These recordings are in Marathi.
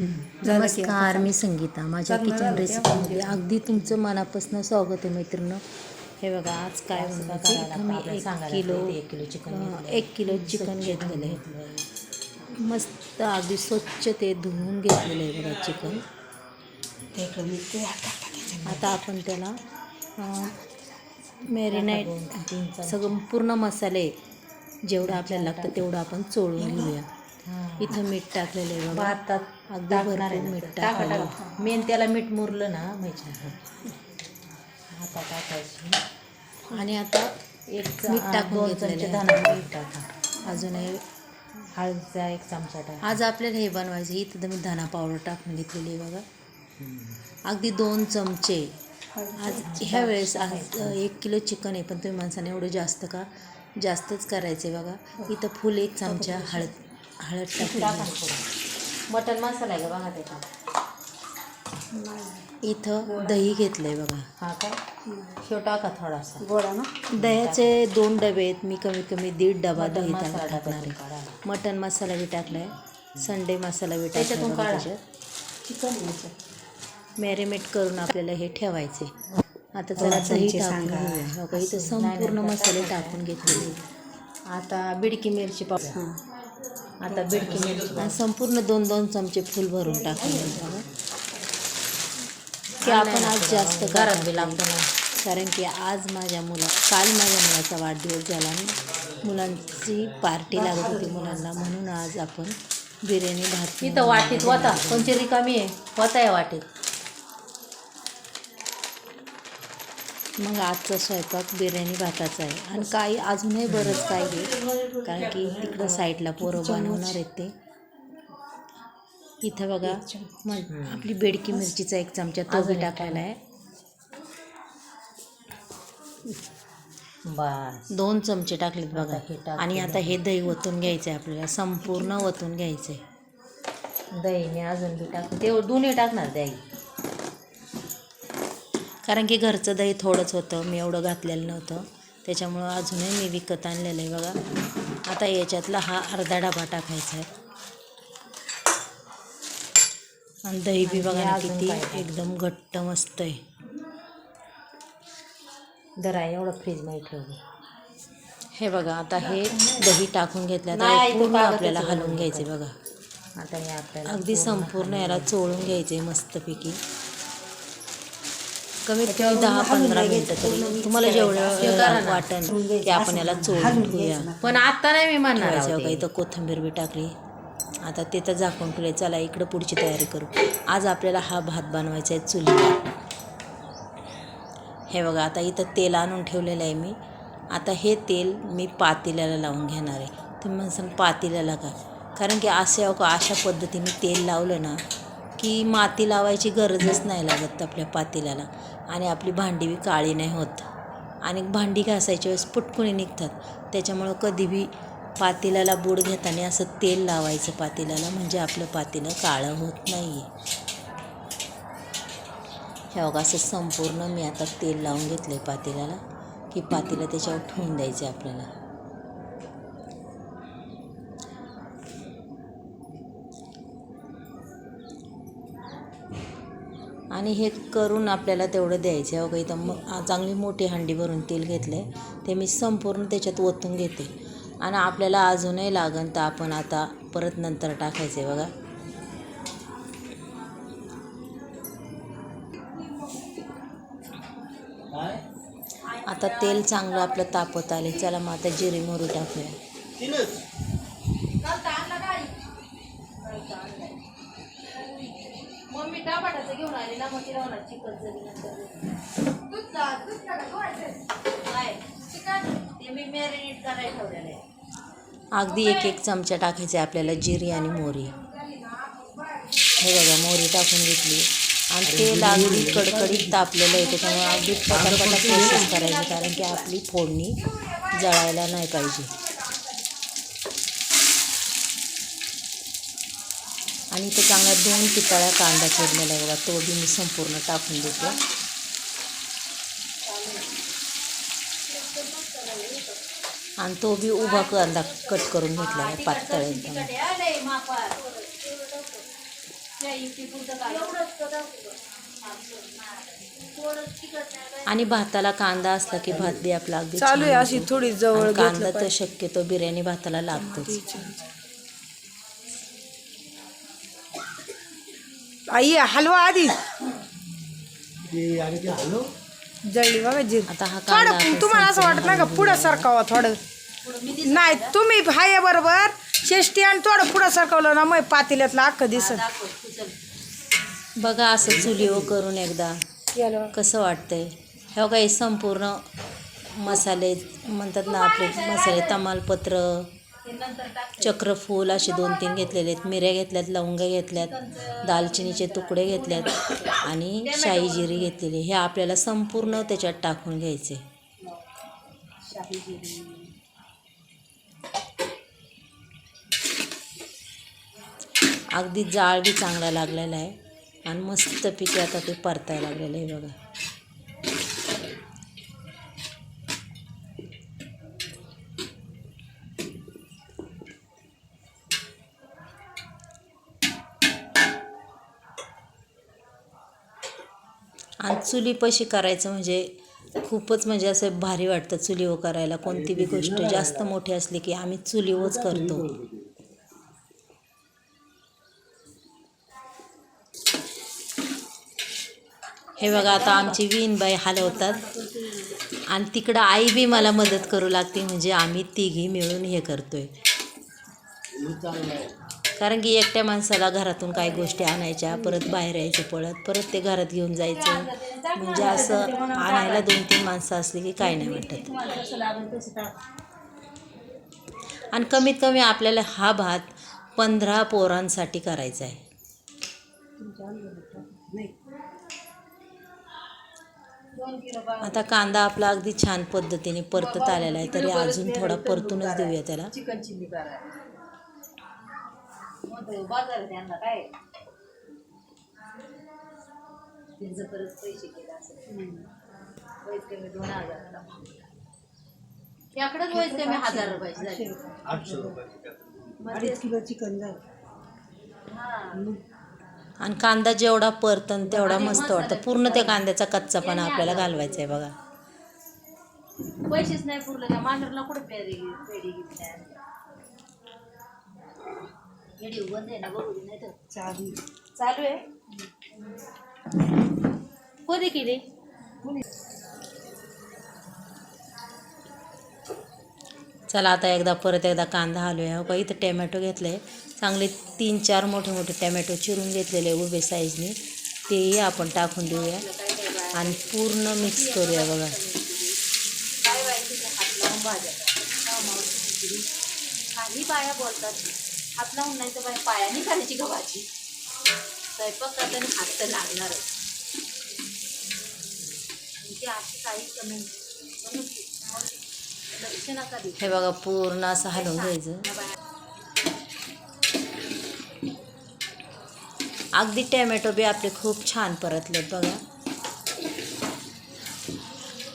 नमस्कार मी संगीता माझ्या किचन रेसिपीमध्ये अगदी तुमचं मनापासून स्वागत आहे मैत्रिणी हे बघा आज काय मी एक किलो एक किलो चिकन एक किलो चिकन घेतलेलं आहे मस्त अगदी स्वच्छ ते धुवून घेतलेलं आहे बघा चिकन. आता आपण त्याला मॅरिनेट सगळं पूर्ण मसाले जेवढं आपल्याला लागतं तेवढं आपण चोळून घेऊया. इथं मीठ टाकलेलं आहे बघा. अगदी टाकणार आहे भरपूर मीठ ते. टाका टाकलेलं टाका मेन त्याला मीठ मुरलं ना माहिती आता टाकायची. आणि आता एक मीठ टाकून घेतलेलं आहे. मीठ टाका. अजून हे हळदीचा एक चमचा टाका. आज आपल्याला हे बनवायचं इथं तर मी धना पावडर टाकून घेतलेली आहे बघा. अगदी दोन चमचे. आज ह्या वेळेस आज अ, एक किलो चिकन आहे पण तुम्ही माणसाने एवढं जास्त का? जास्तच करायचं आहे बघा. इथं फुल एक चमचा हळद हळद टाकली टाका. ना थोडं. मटन मसाला आहे का बघा त्याच्यात इथं दही घेतलं आहे बघा. हा का? शिव टाका थोडासा. गोडा ना? दह्याचे दोन डबे आहेत. मी कमीत कमी दीड डबा दही मसाला टाकणार टाकायचा आहे. काढा मटन मसाला बी टाकलाय. संडे मसाला बी टाकलाय त्याच्यातून काढा. त्याच्यात. चिकन घ्यायचं. मॅरिनेट करून आपल्याला हे ठेवायचे. आता थोडा चला दही चमचे टाकून सांगा. घेऊया. हो इथं संपूर्ण मसाले टाका. टाकून घेतलेले आता बिडकी मिरची हां. आता बिडकी संपूर्ण दोन दोन चमचे फुल भरून टाकून की आपण आज जास्त बी लागतं ना. कारण की आज माझ्या मुला काल माझ्या मुलाचा वाढदिवस झाला आणि मुलांची पार्टी लागत होती मुलांना. म्हणून आज आपण बिर्याणी भात इथं वाटीत वता कोणची रिकामी आहे? वता या वाटीत. मग आजचा स्वयंपाक बिर्याणी भाताचा आहे. आणि काही अजूनही बरंच काही आहे. कारण की तिकडं साईडला पोरं बनवणार आहेत ते. इथं बघा मग आपली बेडकी मिरचीचा एक चमचा तो बी टाकलेला आहे. बस. दोन चमचे टाकलेत बघा. हे आणि आता हे दही ओतून घ्यायचं आहे आपल्याला. संपूर्ण ओतून घ्यायचं आहे दहीने अजून बी टाक ते दोन्ही टाकणार दही. कारण की घरचं दही थोडंच होतं मी एवढं घातलेलं नव्हतं. त्याच्यामुळं अजूनही मी विकत आणलेलं आहे बघा. आता याच्यातला हा अर्धा डबा टाकायचा आहे. आणि दही बी बघा ना किती? एकदम घट्ट मस्त आहे. दरा एवढं फ्रीजमध्ये ठेवलं. हे बघा आता हे दही टाकून घेतलं आता पूर्ण आपल्याला हलवून घ्यायचे बघा. आता हे आपल्याला अगदी पूर्ण संपूर्ण याला चोळून घ्यायचे मस्तपैकी. कमीत कमी दहा पंधरा मिनटं तरी तुम्हाला. जेवढं. वाटण की आपण याला चोळून ना. पण आता नाही मी म्हणणार ठेवायचं आहो बघा ते. इथं कोथिंबीर बी टाकली आता तिथं झाकून ठेवले चला इकडं पुढची तयारी करू आज आपल्याला हा भात बनवायचा आहे चुलीवर हे बघा आता इथं तेल आणून ठेवलेलं आहे मी आता हे तेल मी पातेल्याला लावून घेणार आहे तुम्ही म्हणसाल पातेल्याला का कारण की असे अहो अशा पद्धतीने तेल लावलं ना की माती लावायची गरजच नाही लागत आपल्या पातेल्याला आणि आपली भांडी बी काळी नाही होत. आणि भांडी घासायच्या वेळेस पुटकुणी निघतात. त्याच्यामुळं कधी बी पातेल्याला बूड घेताना असं तेल लावायचं पातेल्याला म्हणजे आपलं पातेलं काळं होत नाही आहे हे बघा असं संपूर्ण मी आता तेल लावून घेतलं आहे पातेल्याला की पातेलं त्याच्यावर ठेवून द्यायचं आपल्याला. आणि हे करून आपल्याला तेवढं द्यायचं आहे बघा इथं मग चांगली मोठी हंडी भरून तेल घेतलं आहे ते मी संपूर्ण त्याच्यात ओतून घेते. आणि आपल्याला अजूनही लागन तर आपण आता परत नंतर टाकायचं आहे बघा आता तेल चांगलं आपलं तापत आले चला मग आता जिरे मोहरी टाकूया. म्हणा चिकन. जरी ते मी मॅरिनेट करायला ठेवलेलं आहे. अगदी एक एक चमचा टाकायचे आपल्याला जिरी आणि मोहरी. हे बघा मोहरी टाकून घेतली. आणि तेल अगदी कडकडीत तापलेलं आहे त्याच्यामुळे अगदी पटापटा प्रोसेस करायची कारण की आपली फोडणी जळायला नाही पाहिजे. आणि इथं चांगला दोन पितळ्या कांदा चिरलेला आहे बघा तो बी मी संपूर्ण टाकून देते. आणि तो बी उभा कांदा कट करून घेतला आहे पातळ एकदम. आणि भाताला कांदा असला की भात बी आपला अगदी चालू आहे अशी. थोडी जवळ कांदा तर शक्यतो बिर्याणी भाताला लागतोच. आई हलवा आधी. जळली बघा आता हा कांदा थोडं आपण तुम्हाला असं वाटत नाही का? पुढं. सरकावा थोडं. नाही तुम्ही हाय बरोबर. शेष्टी आणि थोडं पुढं सरकवलं ना मग पातेल्यातलं अख्खं दिसत. बघा असं चुलीवर करून एकदा. कसं वाटतंय? हे काही संपूर्ण मसाले म्हणतात ना आपले मसाले तमालपत्र चक्रफूल असे दोन तीन घेतलेले आहेत. मिऱ्या घेतल्यात लवंगा घेतल्यात दालचिनीचे तुकडे घेतल्यात आणि शाही जिरी घेतलेली हे आपल्याला संपूर्ण त्याच्यात टाकून घ्यायचे. अगदी जाळ बी चांगला लागलेला आहे. आणि मस्तपैकी आता ते परतायला लागलेलं आहे बघा. आणि चुलीपाशी करायचं म्हणजे खूपच म्हणजे असं भारी वाटतं चुलीवर करायला. कोणती बी गोष्ट जास्त मोठी असली की आम्ही चुलीवरच करतो. हे बघा आता आमची विणबाई हलवतात. आणि तिकडं आई बी मला मदत करू लागते म्हणजे आम्ही तिघी मिळून हे करतोय. कारण की एकट्या माणसाला घरातून काही गोष्टी आणायच्या परत बाहेर यायचं पळत परत ते घरात घेऊन जायचं. म्हणजे असं आणायला दोन तीन माणसं असली की काही नाही वाटत. आणि कमीत कमी आपल्याला हा भात पंधरा पोरांसाठी करायचा आहे. आता कांदा आपला अगदी छान पद्धतीने परतत आलेला आहे तरी अजून थोडा परतूनच देऊया त्याला. चिकन चिल्ली करायला बाजार त्यांना काय? त्यांचं परत पैसे केले असेल पैसे कमी दोन हजार त्याकडेच पैसे कमी हजार रुपयाचे झाले. अडीच किलो चिकन झालं आणि कांदा जेवढा परतन तेवढा मस्त वाटतं. पूर्ण त्या कांद्याचा कच्चापणा आपल्याला घालवायचा आहे बघा. पैसेच नाही पुरले. त्या मांडरला कुठे पेरी पेढी घेतली बंद आहे ना बघू दे नाही तर चालू चालू आहे? कधी केली? चला आता एकदा परत एकदा कांदा हलवूया हो का इथं टॅमॅटो घेतले चांगले तीन चार मोठे मोठे टॅमॅटो चिरून घेतलेले उभे साईजने तेही आपण टाकून देऊया. आणि पूर्ण मिक्स करूया बघा. बाया बोलतात. हात लावून नाही तर बाया पायाने करायची गव्हाची स्वयंपाक करताना हात तर लागणारच. अशी काही कमी म्हणून लक्ष नका देऊ. हे बघा पूर्ण असं हलवून घ्यायचं. अगदी टॅमॅटो बी आपले खूप छान परतलेत बघा.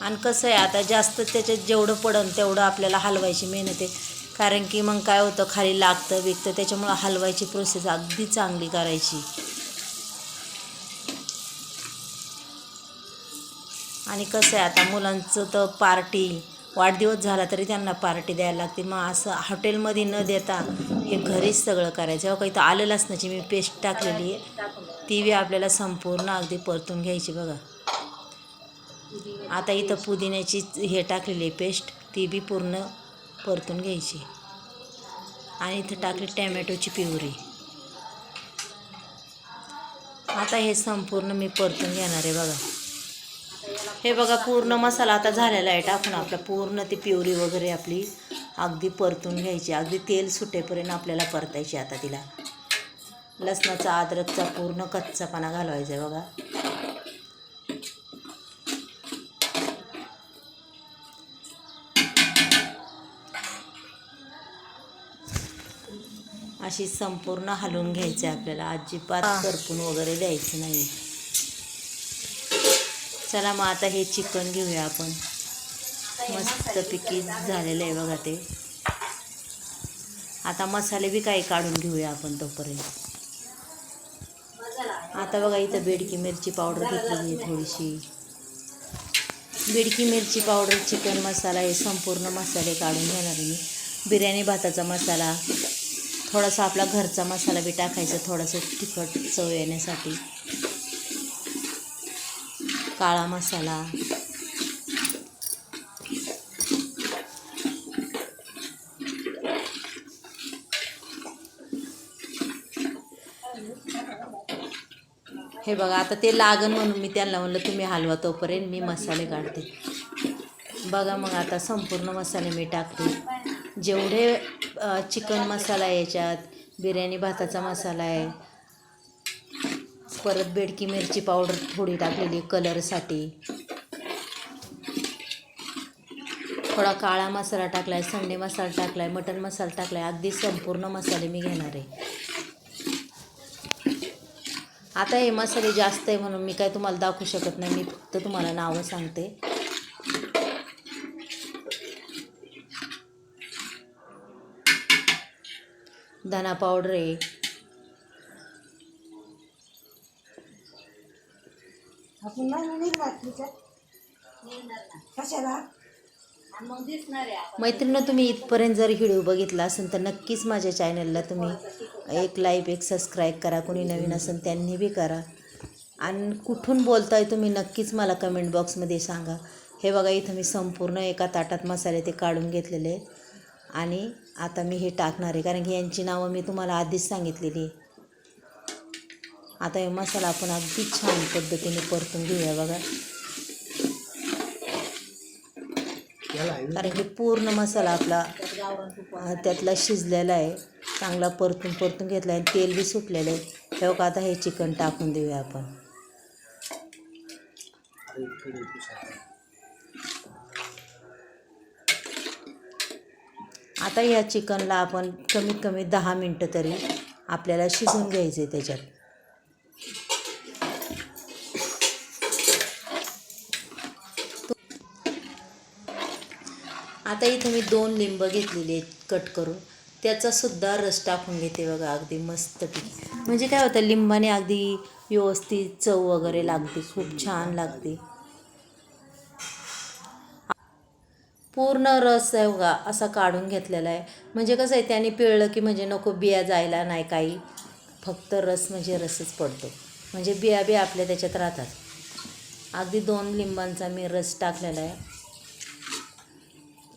आणि कसं आहे आता जास्त त्याच्यात जेवढं पडन तेवढं आपल्याला हलवायची मेहनत आहे. कारण की मग काय होतं खाली लागतं विकतं त्याच्यामुळं हलवायची प्रोसेस अगदी चांगली करायची. आणि कसं आहे आता मुलांचं तर पार्टी वाढदिवस झाला तरी त्यांना पार्टी द्यायला लागते मग असं हॉटेलमध्ये न देता हे घरीच सगळं करायचं. हो काही तर आलं लसणाची मी पेस्ट टाकलेली आहे. ती बी आपल्याला संपूर्ण अगदी परतून घ्यायची बघा. आता इथं पुदिन्याची हे टाकलेली आहे पेस्ट ती बी पूर्ण परतून घ्यायची. आणि इथं टाकली टॅमॅटोची पिवरी आता हे संपूर्ण मी परतून घेणार आहे बघा. हे बघा पूर्ण मसाला आता झालेला आहे. टाकून आपला पूर्ण ती पिवरी वगैरे आपली अगदी परतून घ्यायची. अगदी तेल सुटेपर्यंत आपल्याला परतायची आता तिला. लसणाचा अद्रकचा पूर्ण कच्चापणा घालवायचा आहे बघा. अशी संपूर्ण हलवून घ्यायची आहे आपल्याला. अजिबात करपून वगैरे द्यायचं नाही. चला मग आता हे चिकन घेऊया आपण. मस्तपैकी झालेलं आहे बघा ते. आता मसाले बी काही काढून घेऊया आपण तोपर्यंत. आता बघा इथं बेडकी मिरची पावडर घेतलेली आहे थोडीशी. बेडकी मिरची पावडर चिकन मसाला हे संपूर्ण मसाले काढून घेणार मी. बिर्याणी भाताचा मसाला. थोडासा आपला घरचा मसाला बी टाकायचा थोडासा तिखट चव येण्यासाठी. काळा मसाला. हे बघा आता ते लागन म्हणून मी त्यांना म्हणलं तुम्ही हलवा तोपर्यंत मी मसाले काढते. बघा मग आता संपूर्ण मसाले मी टाकते. जेवढे चिकन मसाला आहे याच्यात बिर्याणी भाताचा मसाला आहे परत बेडकी मिरची पावडर थोडी टाकलेली कलरसाठी. थोडा काळा मसाला टाकला आहे संडे मसाला टाकला आहे मटन मसाला टाकला आहे अगदी संपूर्ण मसाले मी घेणार आहे. आता हे मसाले जास्त आहे म्हणून मी काय तुम्हाला दाखवू शकत नाही मी फक्त तुम्हाला नावं सांगते. धना पावडर आहे. आपण कशाला? मैत्रिणी तुम्ही इथपर्यंत जर व्हिडिओ बघितला असेल तर नक्कीच माझ्या चॅनलला तुम्ही एक लाईक एक सबस्क्राईब करा. कोणी नवीन असेल त्यांनी बी करा. आणि कुठून बोलताय तुम्ही नक्कीच मला कमेंट बॉक्समध्ये सांगा. हे बघा इथं मी संपूर्ण एका ताटात मसाले ते काढून घेतलेले. आहेत आणि आता मी हे टाकणार आहे कारण की यांची नावं मी तुम्हाला आधीच सांगितलेली आता हे मसाला आपण अगदी छान पद्धतीने परतून घेऊया बघा. कारण की पूर्ण मसाला आपला त्यातला शिजलेला आहे चांगला परतून परतून घेतला आहे तेल बी सुटलेलं आहे. हे बघा आता हे चिकन टाकून देऊया आपण. आता या चिकनला आपण कमीत कमी दहा मिनटं तरी आपल्याला शिजून घ्यायचं आहे त्याच्यात. आता इथं मी दोन लिंब घेतलेले आहेत कट करून. त्याचासुद्धा रस टाकून घेते बघा अगदी मस्त म्हणजे काय होतं लिंबाने अगदी व्यवस्थित चव वगैरे लागते खूप छान लागते. पूर्ण रस आहे बघा असा काढून घेतलेला आहे. म्हणजे कसं आहे त्याने पिळलं की म्हणजे नको बिया जायला नाही काही. फक्त रस म्हणजे रसच पडतो. म्हणजे बिया बिया आपल्या त्याच्यात राहतात. अगदी दोन लिंबांचा मी रस टाकलेला आहे.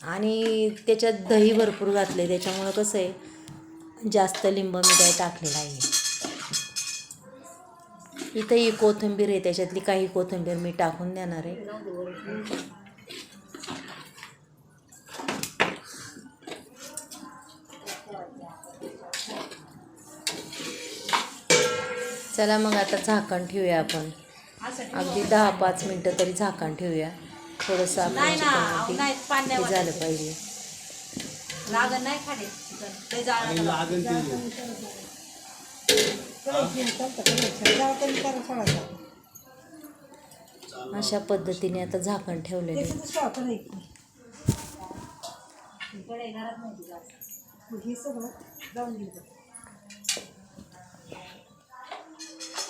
आणि त्याच्यात दही भरपूर घातले त्याच्यामुळं कसं आहे जास्त लिंब मी काय टाकलेला आहे इथं ही कोथिंबीर आहे. त्याच्यातली काही कोथिंबीर मी टाकून देणार आहे. चला मग आता झाकण ठेवूया आपण. अगदी दहा पाच मिनटं तरी झाकण ठेवूया. थोडंसं हे झालं पाहिजे. लागण नाही खाणे अशा पद्धतीने आता झाकण ठेवलेलं आहे.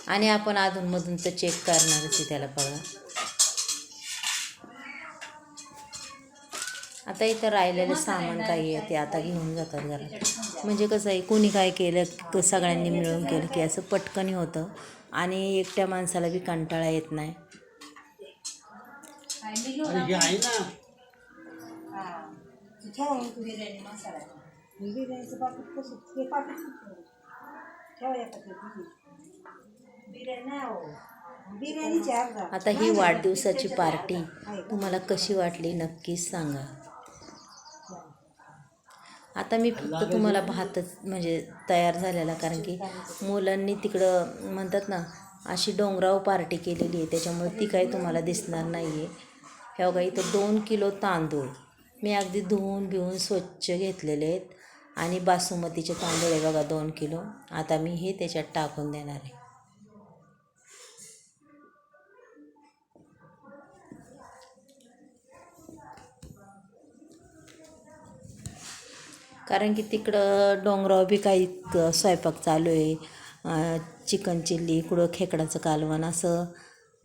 आणि आपण अधूनमधून तर चेक करणारच आहे त्याला बघा. आता इथं राहिलेलं सामान काही आहे ते आता घेऊन जातात घरात. म्हणजे कसं आहे कोणी काय केलं क- सगळ्यांनी मिळून केलं की असं पटकनी होतं आणि एकट्या माणसाला बी कंटाळा येत नाही बिर्याणी मसाला बिर्याणीची अर्धा आता ही वाढदिवसाची पार्टी तुम्हाला कशी वाटली नक्कीच सांगा. आता मी फक्त तुम्हाला भातच म्हणजे तयार झालेला कारण की मुलांनी तिकडं म्हणतात ना अशी डोंगराव पार्टी केलेली आहे त्याच्यामुळे ती काही तुम्हाला दिसणार नाही आहे हे बघा इथं दोन किलो तांदूळ. मी अगदी धुवून बिवून स्वच्छ घेतलेले आहेत. आणि बासुमतीचे तांदूळ आहे बघा दोन किलो. आता मी हे त्याच्यात टाकून देणार आहे. कारण की तिकडं डोंगरावर बी काही स्वयंपाक चालू आहे. चिकन चिल्ली इकडं खेकडाचं कालवण असं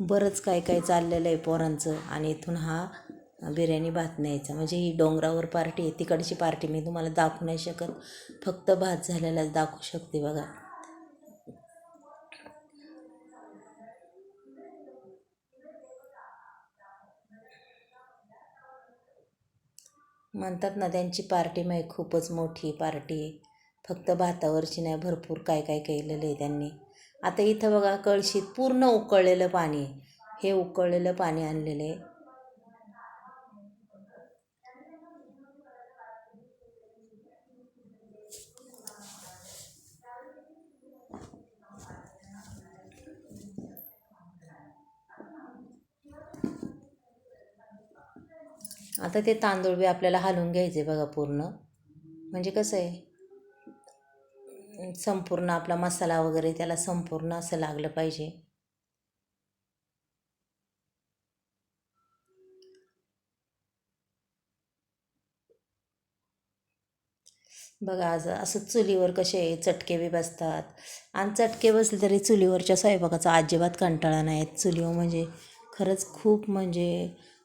बरंच काय काय चाललेलं आहे पोरांचं. आणि इथून हा बिर्याणी भात न्यायचा. म्हणजे ही डोंगरावर पार्टी आहे. तिकडची पार्टी मी तुम्हाला दाखवू नाही शकत. फक्त भात झालेलाच दाखवू शकते बघा. म्हणतात ना त्यांची पार्टी म्हणजे खूपच मोठी पार्टी आहे. फक्त भातावरची नाही भरपूर काय काय केलेलं आहे त्यांनी. आता इथं बघा कळशीत पूर्ण उकळलेलं पाणी आहे. हे उकळलेलं पाणी आणलेलं आहे. आता ते तांदूळ बी आपल्याला हलवून घ्यायचे बघा पूर्ण. म्हणजे कसं आहे? संपूर्ण आपला मसाला वगैरे त्याला संपूर्ण असं लागलं पाहिजे. बघा आज असं चुलीवर कसे चटके बी बसतात. आणि चटके बसले तरी चुलीवरच्या स्वयंपाकाचा अजिबात कंटाळा नाही. चुलीवर म्हणजे खरंच खूप म्हणजे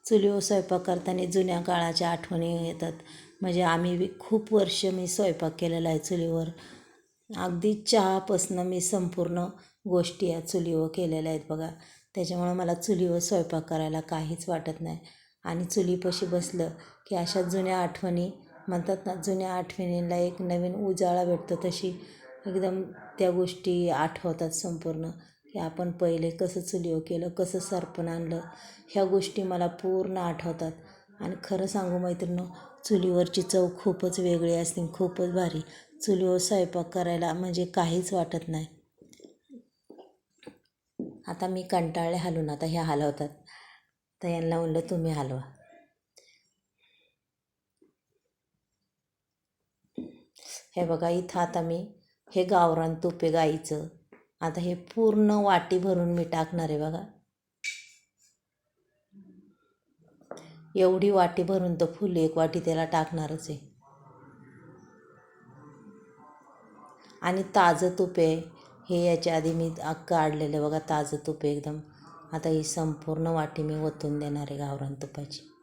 चुलीवर स्वयंपाक करताना जुन्या काळाच्या आठवणी येतात. म्हणजे आम्ही बी खूप वर्ष मी स्वयंपाक केलेला आहे चुलीवर. अगदी चहापासनं मी संपूर्ण गोष्टी या चुलीवर केलेल्या आहेत बघा. त्याच्यामुळं मला चुलीवर स्वयंपाक करायला काहीच वाटत नाही. आणि चुलीपाशी बसलं की अशा जुन्या आठवणी म्हणतात ना जुन्या आठवणींना एक नवीन उजाळा भेटतो. तशी एकदम त्या गोष्टी आठवतात संपूर्ण. की आपण पहिले कसं चुलीवर केलं कसं सरपण आणलं ह्या गोष्टी मला पूर्ण आठवतात. आणि खरं सांगू मैत्रिणी चुलीवरची चव खूपच वेगळी असते खूपच भारी. चुलीवर स्वयंपाक करायला म्हणजे काहीच वाटत नाही. आता मी कंटाळले हलून आता ह्या हलवतात. तर यांना म्हणलं तुम्ही हलवा. हे बघा इथं आता मी हे गावरान तूप आहे गाईचं आता हे पूर्ण वाटी भरून मी टाकणार आहे बघा. एवढी वाटी भरून तर फुल एक वाटी त्याला टाकणारच आहे. आणि ताजं तूप आहे. हे याच्या आधी मी काढलेलं बघा ताजं तूप एकदम. आता ही संपूर्ण वाटी मी ओतून देणार आहे गावरान तुपाची.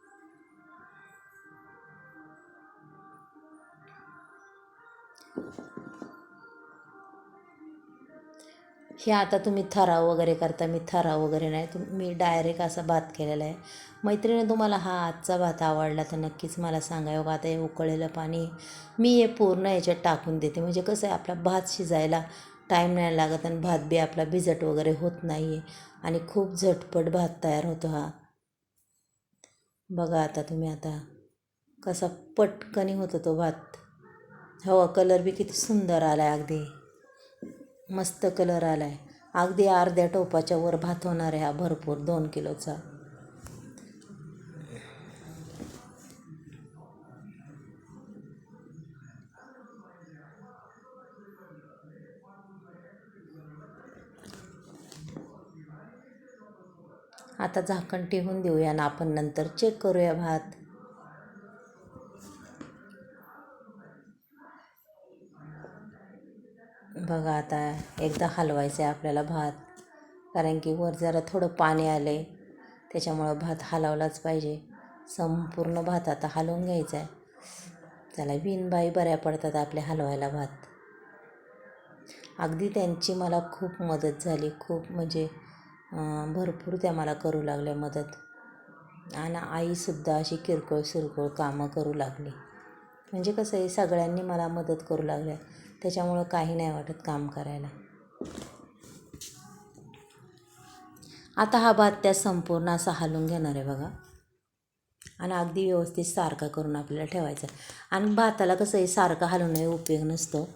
हे आता तुम्ही थराव वगैरे करता मी थराव वगैरे नाही. तुम मी डायरेक्ट असा भात केलेला आहे. मैत्रिणी तुम्हाला हा आजचा भात आवडला तर नक्कीच मला सांगा. योग आता हे उकळलेलं पाणी मी हे पूर्ण याच्यात टाकून देते. म्हणजे कसं आहे आपला भात शिजायला टाईम नाही लागत आणि भात बी आपला भिजट वगैरे होत नाही आहे आणि खूप झटपट भात तयार होतो हा. बघा आता तुम्ही आता कसा पटकनी होतो तो भात. हवा कलर बी किती सुंदर आला आहे अगदी. मस्त कलर आला आहे अगदी अर्ध्या टोपाच्या वर भात होणार आहे हा भरपूर दोन किलोचा. आता झाकण ठेवून देऊया ना आपण नंतर चेक करूया भात. बघा आता एकदा हलवायचं आहे आपल्याला भात. कारण की वर जरा थोडं पाणी आलं आहे त्याच्यामुळं भात हलवलाच पाहिजे. संपूर्ण भात आता हलवून घ्यायचा आहे. त्याला बिनबाई बऱ्या पडतात आपल्या हलवायला भात. अगदी त्यांची मला खूप मदत झाली. खूप म्हणजे भरपूर त्या मला करू लागल्या मदत. आणि आईसुद्धा अशी किरकोळ सिरकोळ कामं करू लागली. म्हणजे कसं आहे सगळ्यांनी मला मदत करू लागल्या. त्याच्यामुळं काही नाही वाटत काम करायला. आता हा भात त्या संपूर्ण असा हलवून घेणार आहे बघा. आणि अगदी व्यवस्थित सारखा करून आपल्याला ठेवायचा. आणि भाताला कसं आहे सारखं हलवणे उपयोग नसतो.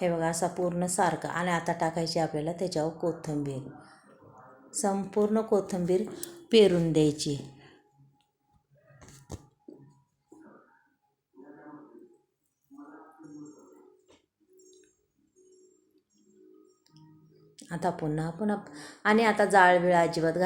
हे बघा असा पूर्ण सारखा आणि आता टाकायची आपल्याला त्याच्यावर कोथिंबीर. संपूर्ण कोथिंबीर पेरून द्यायची. आता पुन्हा पुन्हा आणि आता जाळ बिळ अजिबात घा